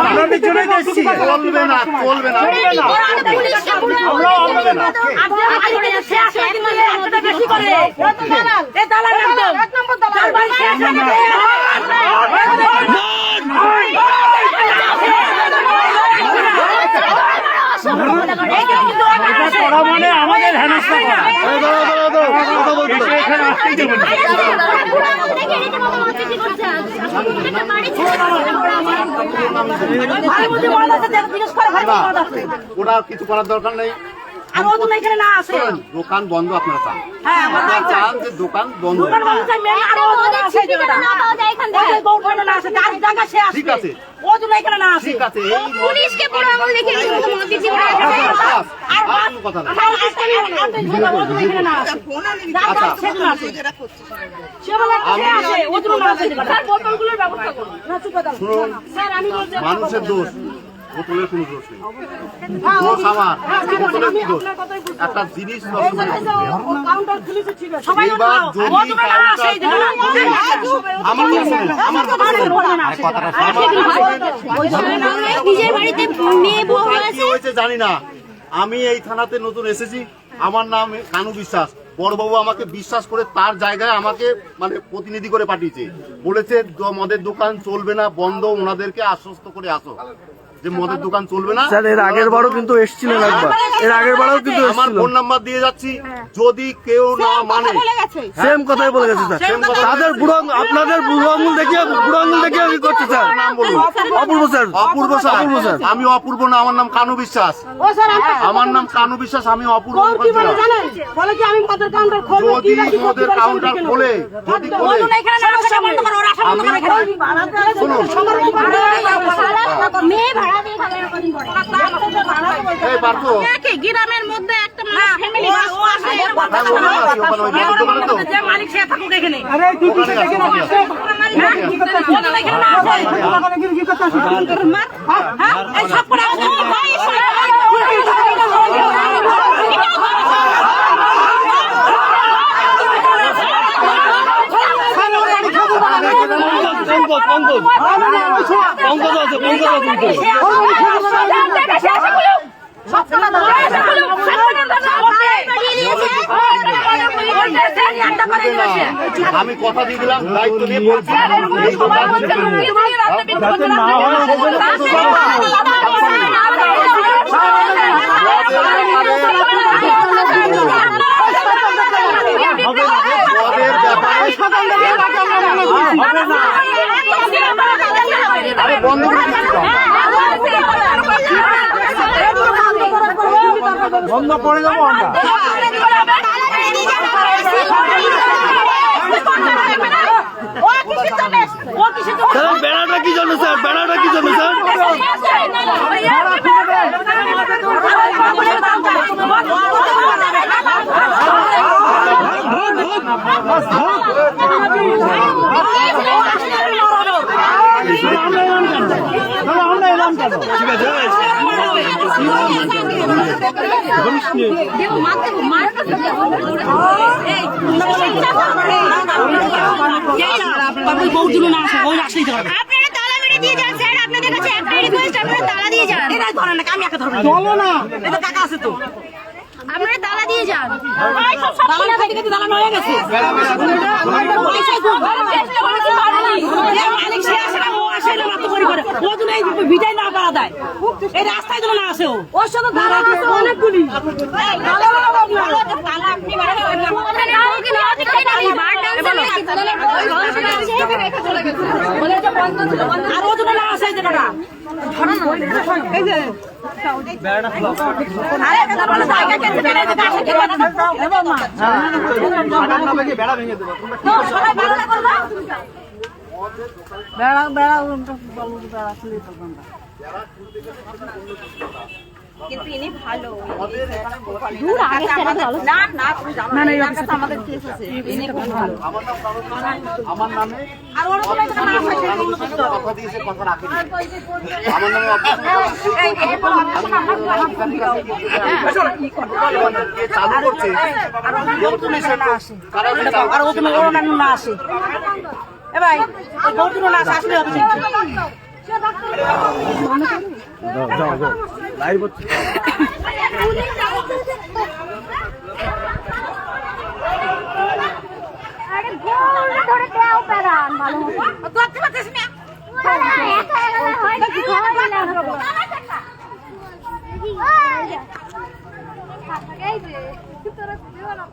আপনাদের জন্যই চলবে না চলবে না। ছেড়ে ওটা কিছু করার দরকার নেই এখানে না আছে। দোকান বন্ধ আপনারা চান। হ্যাঁ আমার চান। যে দোকান বন্ধ। দোকান বন্ধ চাই আরও আছে না আছে তার জায়গা সে আছে ঠিক আছে। ও জন্য এখানে না আছে। ঠিক আছে এই পুলিশকে পুরো আমল দেখে রীতিমতো মদ দিচ্ছি ওরা আর কোনো কথা না। আমার আজকে আমি আনতে কথা এখানে না আছে। আচ্ছা। সে জন্য আছে। সে বলে সে আছে ও জন্য না আছে। স্যার বোতলগুলোর ব্যবস্থা করুন। না চুপ কথা স্যার আমি বলছি মানুষের দোষ। বোতলের কোনো দোষ নেই। দোষ আমার। বোতলের কি দোষ। একটা জিনিস জানি না। আমি এই থানাতে নতুন এসেছি। আমার নাম কানু বিশ্বাস। বড়বাবু আমাকে বিশ্বাস করে তার জায়গায় আমাকে মানে প্রতিনিধি করে পাঠিয়েছে। বলেছে মদের দোকান চলবে না বন্ধ ওনাদেরকে আশ্বস্ত করে আসো। যে মদের দোকান চলবে না স্যার এর আগের বারও কিন্তু এসেছিলেন একবার এর আগের বারও কিন্তু আমার ফোন নাম্বার দিয়ে যাচ্ছি যদি কেউ না মানে সেম কথাই বলে গেছে স্যার তাদের বুড়ো আপনাদের বুড়ো আঙুল দেখিয়ে বুড়ো আঙুল দেখিয়ে কি করছে স্যার নাম বলুন Apurba sir Apurba sir Apurba sir আমি অপূর্ব না আমার নাম কানু বিশ্বাস আমার নাম কানু বিশ্বাস আমি অপূর্ব বলে কি আমি মদের কাউন্টার খুলবো যদি মদের কাউন্টার খোলে যদি খোলে এখানে না বন্ধ করো ওরা বন্ধ করো শুনুন মেয়ে গ্রামের মধ্যে একটা মানুষ হ্যাঁ, মালিক সে থাকুক এখানে ওখানে আছি। ও জন্য এখানে না আছে হ্যাঁ এই সব করে ও ভাই পঙ্কজ পঙ্কজ পঙ্কজ আছে পঙ্কজ আছে আমি কথা দিয়ে দিলাম দায়িত্ব নিয়ে বলছি। ব্যাপারে বন্ধ করে বন্ধ আমরা স্যার বেড়াটা কি জন্য স্যার বেড়াটা কি জন্য স্যার তাহলে কেন ঠিক আছে বউগুলো না আসে ওই আসলেই তো আপনারা তালা মেরে দিয়ে যান স্যার আপনাদের কাছে একটাই রিকোয়েস্ট আপনারা তালা দিয়ে যান এটাই ধরে না আমি একা ধরবো চলো না এটা টাকা আছে তো আপনারা তালা দিয়ে যান দালাল খাইতে খাইতে দালাল হয়ে গেছে আসে না ও আসে করে করে ও জন্য এই ভিটাই না পারা দেয় এই রাস্তায় জন্য না আসে ও ওর সাথে আছে অনেকগুলি না আর ও আসে এই জায়গাটা এই যে দালাল জায়গা বেড়া বেড়া বেড়া কিন্তু ইনি ভালো। দূর আগে না না তুমি জানো না এনার কাছে আমাদের কেস আছে। ইনি খুব ভালো। আমার নাম আমার নামে আর ওর কোনো নাম আছে কথা কথা আমার নামে চালু করছে না আসে। ও তুমি না আসে। এ ভাই গৌতম না আসে আসলে হবে হয় কি হয় না এই যে তোরা দিও না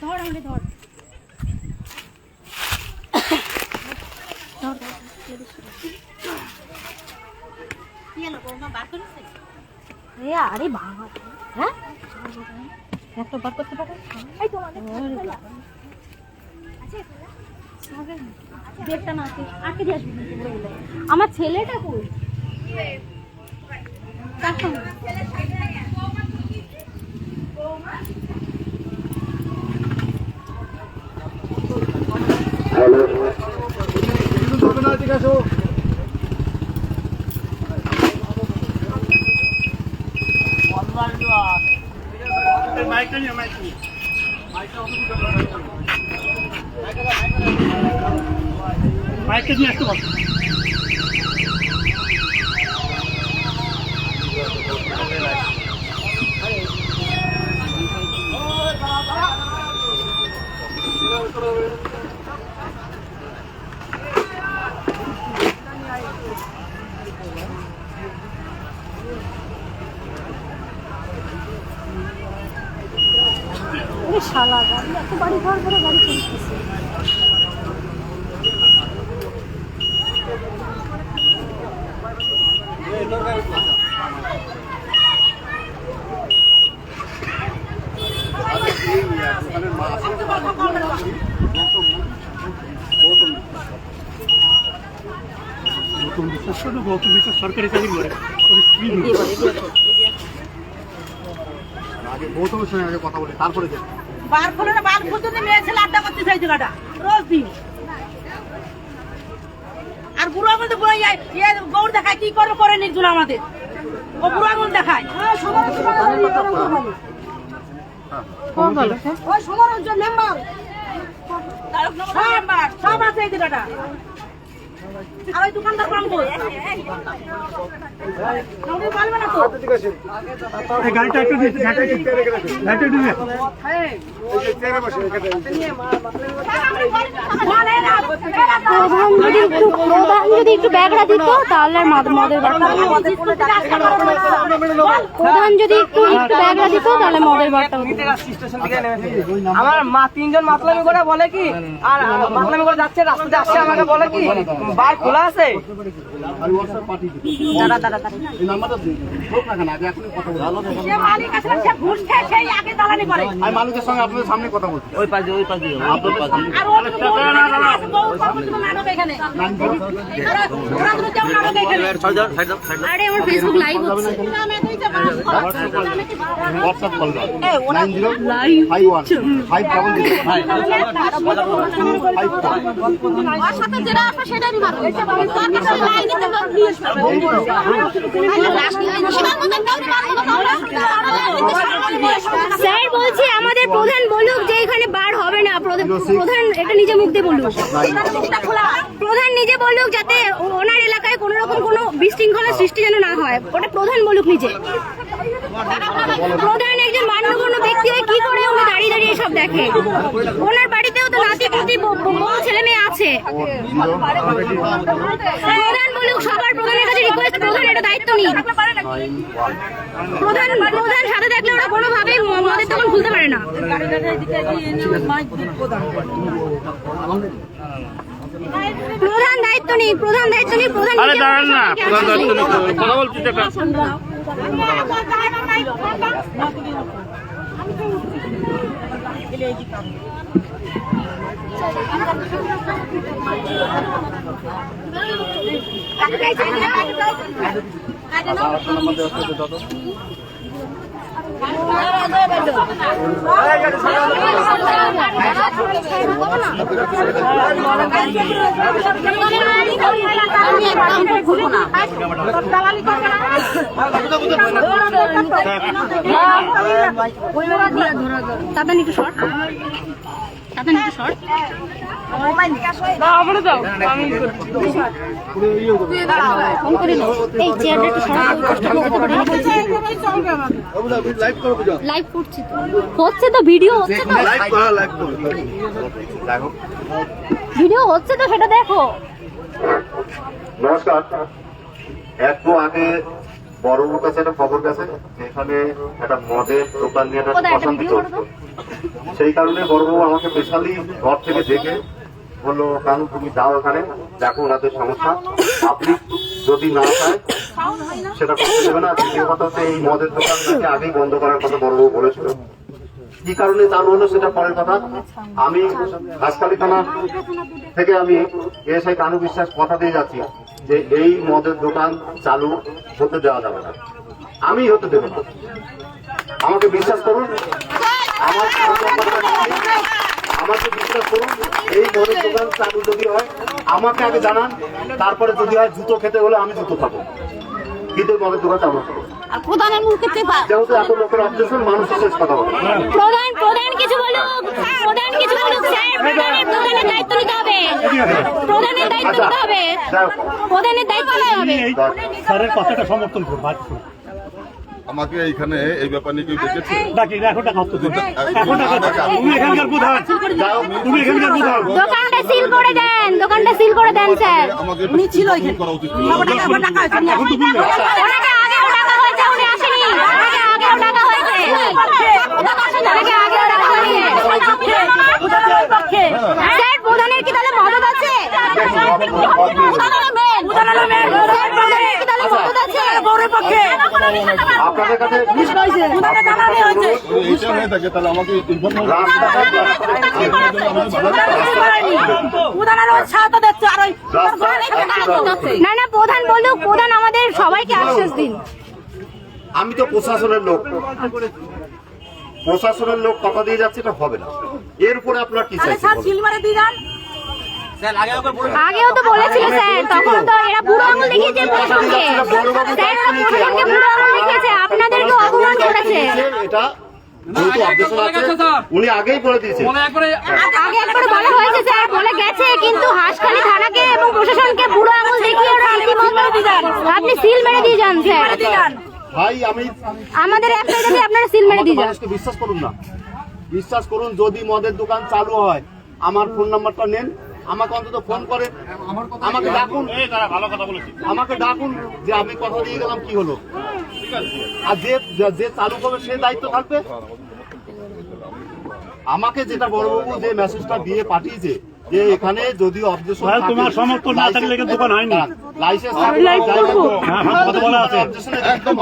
ধর আমাকে ধর ধর ধর এ আরে বাবা হ্যাঁ? একটা বার করতে পারো? এই তোমাদের না আটকে দিয়ে আসবি বলে দিলে। আমার ছেলেটা কই? কার সঙ্গে? মাইকটা নিয়ে মাইক নিয়ে। মাইকটা নিয়ে আসতে পারো এ গৌতম তো গৌতম সরকারি চাকরি করে স্ত্রী আগে সঙ্গে আগে কথা বলে তারপরে দেখো বার খুলে না বার খুলতে মেয়ে ছেলে আড্ডা করতে চাই জায়গাটা রোজ দিন। আর বুড়ো আঙুল তো বুড়ো গৌর দেখায় কি করে করে নির্জুল আমাদের? ও বুড়ো আঙুল দেখায়। ওই সমরের যে মেম্বার। সব সব আছে এই জায়গাটা আর ওই দোকানদার কই না তো? এই গাড়িটা একটু গাড়িটা গাড়িটা বলে না প্রধান যদি একটু প্রধান যদি একটু ব্যাগটা দিত তাহলে মদ- মদের প্রধান যদি একটু একটু ব্যাগটা দিত তাহলে মদের আমার মা তিনজন মাতলামি করে বলে কি আর মাতলামি করে যাচ্ছে রাস্তাতে আসছে আমাকে বলে কি বার খোলা আছে? মালিকের সঙ্গে আপনাদের সামনে কথা বলছি। ওই পাশে ওই পাশে আরে আমার ফেসবুক লাইভ হচ্ছে। হোয়াটসঅ্যাপ কল দাও। Nine zero five one five double zero five sir বলছি। আমাদের প্রধান বলুক যে এখানে বার হবে না। প্রধান প্রধান এটা নিজে মুখ দিয়ে বলুক। প্রধান নিজে বলুক যাতে ওনার এলাকায় কোনো রকম এরকম কোনো বিশৃঙ্খলা সৃষ্টি যেন না হয়, ওটা প্রধান বলুক নিজে। প্রধান একজন মান্যগণ্য ব্যক্তি হয়ে কি করে উনি দাঁড়িয়ে দাঁড়িয়ে সব দেখে? ওনার বাড়িতেও তো নাতি পুতি, বউ ছেলে মেয়ে আছে। প্রধান বলুক, সবার প্রধানের কাছে রিকোয়েস্ট প্রধান এটা দায়িত্ব নিন। প্রধান প্রধান সাথে দেখলে ওরা কোনোভাবেই মদের দোকান খুলতে পারে না। প্রধান দায়িত্ব নেই প্রধান দায়িত্ব নেই প্রধান আরে দাঁড়ান না প্রধান দায়িত্ব হবে। কথা বলছি তো একটা। তাড়াতাড়ি একটু শর্ট। তাড়াতাড়ি একটু শর্ট। লাইভ করছি তো হচ্ছে তো ভিডিও হচ্ছে তো ভিডিও হচ্ছে তো সেটা দেখো নমস্কার। একটু আগে বড়বাবুর কাছে একটা খবর গেছে যেখানে একটা মদের দোকান নিয়ে একটা অশান্তি চলছে। সেই কারণে বড়বাবু আমাকে স্পেশালি ঘর থেকে দেখে বলল কানু, তুমি যাও ওখানে দেখো ওনাদের সমস্যা। আপনি যদি না চায় সেটা করতে দেবে না। দ্বিতীয় কথা হচ্ছে, এই মদের দোকান নাকি আগেই বন্ধ করার কথা বড়বাবু বলেছিল। কি কারণে চালু হলো, সেটা পরের কথা। আমি হাসপালি থানা থেকে আমি এসআই কানু বিশ্বাস কথা দিয়ে যাচ্ছি যে এই মদের দোকান চালু হতে দেওয়া যাবে না। আমি হতে দেবো না। আমাকে বিশ্বাস করুন, আমার আমাকে বিশ্বাস করুন এই মদের দোকান চালু যদি হয় আমাকে আগে জানান তারপরে যদি হয় জুতো খেতে হলে আমি জুতো খাব কিন্তু মদের দোকান চালু করব প্রধানের মুখে চেপা যেহেতু এত লোকের অবজেকশন মানুষের শেষ কথা বলে প্রধান প্রধান কিছু বলুক প্রধান কিছু বলুক স্যার প্রধানের প্রধানের দায়িত্ব নিতে হবে প্রধানের দায়িত্ব নিতে হবে প্রধানের দায়িত্ব নিতে হবে স্যারের কথাটা সমর্থন করব। আমাকে এইখানে এই ব্যাপার নিয়ে কেউ ডেকেছে? ডাকি এখন টাকা হতো এখন টাকা তুমি এখানকার প্রধান তুমি এখানকার প্রধান দোকানটা সিল করে দেন দোকানটা সিল করে দেন স্যার। আমাকে উনি ছিল করা উচিত ছিল। এখন তো বুঝলে ওনাকে আগেও ডাকা হয়েছে আপনাদের প্রধান বলুক প্রধান আমাদের সবাইকে আশ্বাস দিন আমি তো প্রশাসনের লোক প্রশাসনের লোক কথা দিয়ে যাচ্ছে, এটা হবে না এর উপরে আপনার কি বলুন? আগেও তো বলেছিল স্যার তখন তো এরা বুড়ো আঙুল দেখিয়েছে প্রশাসনকে। স্যার ওরা প্রশাসনকে বুড়ো আঙুল দেখিয়েছে আপনাদেরকে অপমান করেছে। এটা যেহেতু objection আছে, উনি আগেই বলে দিয়েছে। আগে একবার বলা হয়েছে স্যার বলে গেছে কিন্তু হাসখালি থানাকে এবং প্রশাসনকে বুড়ো আঙুল দেখিয়ে ওরা আপনি সিল মেরে দিয়ে যান স্যার। ভাই আমি আমাদের আপনারা সিল মেরে দিয়ে যান। বিশ্বাস করুন না। বিশ্বাস করুন যদি মদের দোকান চালু হয় আমার ফোন নাম্বারটা নেন। আমাকে অন্তত ফোন করেন আমাকে ডাকুন ভালো কথা বলেছি আমাকে ডাকুন যে আমি কথা দিয়ে গেলাম কি হলো আর যে যে চালু করবে সে দায়িত্ব থাকবে আমাকে যেটা বড়বাবু যে মেসেজটা দিয়ে পাঠিয়েছে যে এখানে যদি অবজেকশন তোমার সমর্থন না থাকলে এখানে দোকান হয়নি। লাইসেন্স হ্যাঁ, হ্যাঁ, কথা বলা আছে। একদম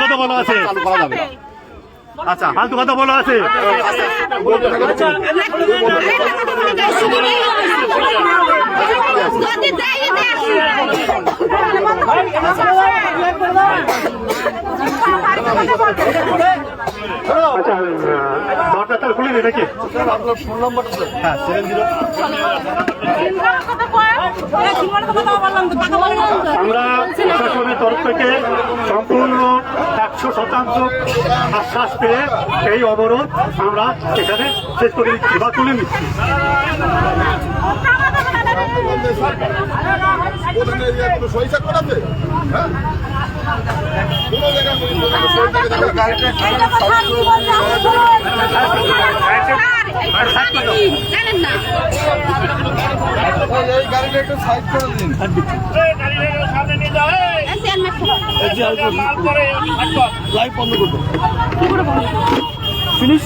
কথা বলা আছে চালু করা যাবে না আচ্ছা ফালতু কথা বলা আছে। আচ্ছা দরজা খুলে নাকি আপনার ফোন নাম্বারটা হ্যাঁ সেভেন জিরো। আমরা প্রশাসনের তরফ থেকে সম্পূর্ণ একশো শতাংশ আশ্বাস পেয়ে এই অবরোধ আমরা এখানে শেষ করে দিচ্ছি বা তুলে নিচ্ছি। গাড়িটা জানেন না এই গাড়িটা একটু সাইড করে দিন। লাইভ বন্ধ করব। ফিনিশ